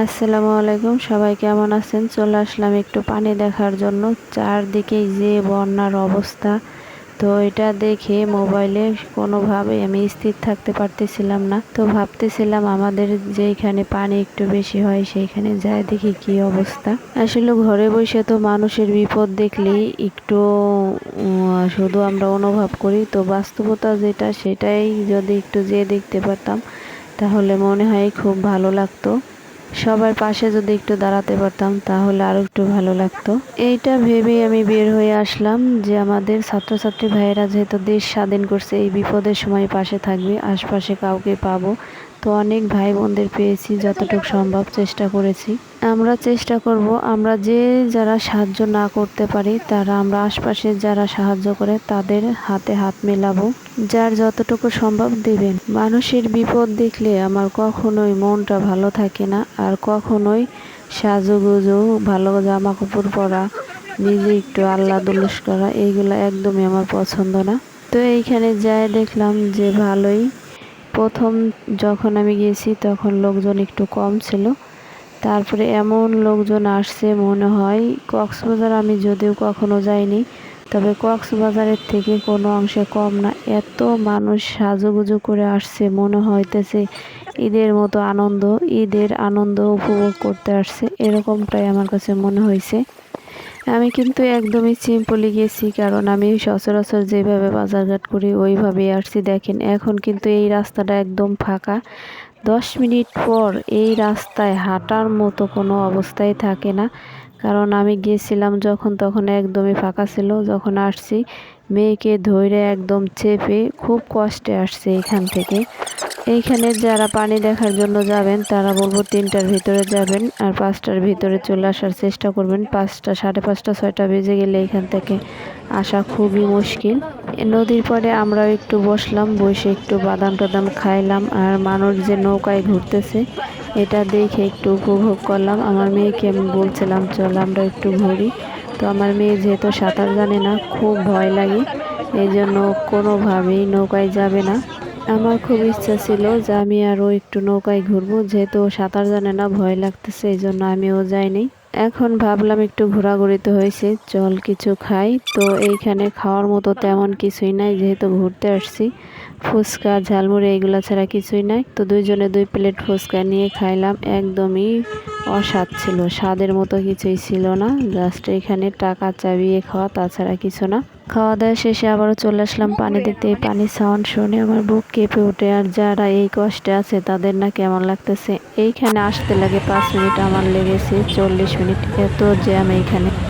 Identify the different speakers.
Speaker 1: আসসালামু আলাইকুম, সবাই কেমন আছেন? চলে আসলাম একটু পানি দেখার জন্য। চারদিকে যে বন্যার অবস্থা, তো এটা দেখে মোবাইলে কোনোভাবে আমি স্থির থাকতে পারতেছিলাম না। তো ভাবতেছিলাম আমাদের যেখানে পানি একটু বেশি হয়, সেইখানে যায় দেখি কি অবস্থা। আসলে ঘরে বসে তো মানুষের বিপদ দেখলেই একটু শুধু আমরা অনুভব করি। তো বাস্তবতা যেটা, সেটাই যদি একটু যেয়ে দেখতে পারতাম, তাহলে মনে হয় খুব ভালো লাগতো। সবার পাশে যদি একটু দাঁড়াতে পারতাম, তাহলে আরও একটু ভালো লাগতো। এইটা ভেবেই আমি বের হয়ে আসলাম যে আমাদের ছাত্রছাত্রী ভাইয়েরা যেহেতু দেশ স্বাধীন করছে, এই বিপদের সময় পাশে থাকবে, আশপাশে কাউকে পাবো তো অনেক ভাই বোনদের পেয়েছি, যতটুকু সম্ভব চেষ্টা করেছি। আমরা চেষ্টা করব আমরা যে যারা সাহায্য না করতে পারি, তারা আমরা আশপাশে যারা সাহায্য করে তাদের হাতে হাত মেলাবো। যার যতটুকু সম্ভব দেবেন। মানুষের বিপদ দেখলে আমার কখনোই মনটা ভালো থাকে না, আর কখনোই সাজুগুজু, ভালো জামা কাপড় পরা, নিজে একটু আল্লাহ দুলুস করা, এইগুলো একদমই আমার পছন্দ না। তো এইখানে যাই দেখলাম যে ভালোই প্রথম যখন আমি গেছি তখন লোকজন একটু কম ছিল। তারপরে এমন লোকজন আসছে মনে হয়, কক্সবাজার আমি যদিও কখনো যাইনি, তবে কক্সবাজারের থেকে কোনো অংশে কম না। এত মানুষ সাজুগুজু করে আসছে, মনে হইতেছে ঈদের মতো আনন্দ, ঈদের আনন্দ উপভোগ করতে আসছে। এরকমটাই আমার কাছে মনে হয়েছে আমি কিন্তু একদমই সিম্পলি গেছি, কারণ আমি সচরাচর যেভাবে বাজারঘাট করি, ওইভাবেই আসছি। দেখেন, এখন কিন্তু এই রাস্তাটা একদম ফাঁকা। দশ মিনিট পর এই রাস্তায় হাঁটার মতো কোনো অবস্থায় থাকে না। কারণ আমি গিয়েছিলাম যখন তখন একদমই ফাঁকা ছিল, যখন আসছি মেয়েকে ধরে একদম চেপে খুব কষ্টে আসছে এখান থেকে। এইখানে যারা পানি দেখার জন্য যাবেন, তারা বলব তিনটার ভিতরে যাবেন আর পাঁচটার ভিতরে চলে আসার চেষ্টা করবেন। পাঁচটা, সাড়ে পাঁচটা, ছয়টা বেজে গেলে এখান থেকে আসা খুবই মুশকিল। নদীর পরে আমরাও একটু বসলাম, বসে একটু বাদাম টাদাম খাইলাম আর মানুষ যে নৌকায় ঘুরতেছে এটা দেখে একটু উপভোগ করলাম। আমার মেয়েকে আমি বলছিলাম, চল আমরা একটু ঘুরি। তো আমার মেয়ে যেহেতু সাঁতার জানে না, খুব ভয় লাগে। এই জন্য কোনোভাবেই নৌকায় যাবে না। আমার খুব ইচ্ছা ছিল যে আমি আরও একটু নৌকায় ঘুরবো। যেহেতু সাঁতার জানে না, ভয় লাগতেছে, এই জন্য আমিও যাইনি। এখন ভাবলাম একটু ঘোরাঘুরিতে হয়েছে, চল কিছু খাই। তো এইখানে খাওয়ার মতো তেমন কিছুই নাই, যেহেতু ঘুরতে আসছি। ফুচকা, ঝালমুড়ি এইগুলো ছাড়া কিছুই নাই। তো দুইজনে দুই প্লেট ফুচকা নিয়ে খাইলাম, একদমই অস্বাদ ছিল, স্বাদের মতো কিছুই ছিল না। জাস্ট এখানে টাকা চাবিয়ে খাওয়া, তাছাড়া কিছু না। খাওয়া দাওয়া শেষে আবারও চলে আসলাম পানি দিতে পানি সাউন্ড শুনে আমার বুক কেঁপে ওঠে, আর যারা এই কষ্টে আছে, তাদের না কেমন লাগতেছে? এইখানে আসতে লাগে পাঁচ মিনিট, আমার লেগেছে চল্লিশ মিনিট। এত জ্যাম এইখানে।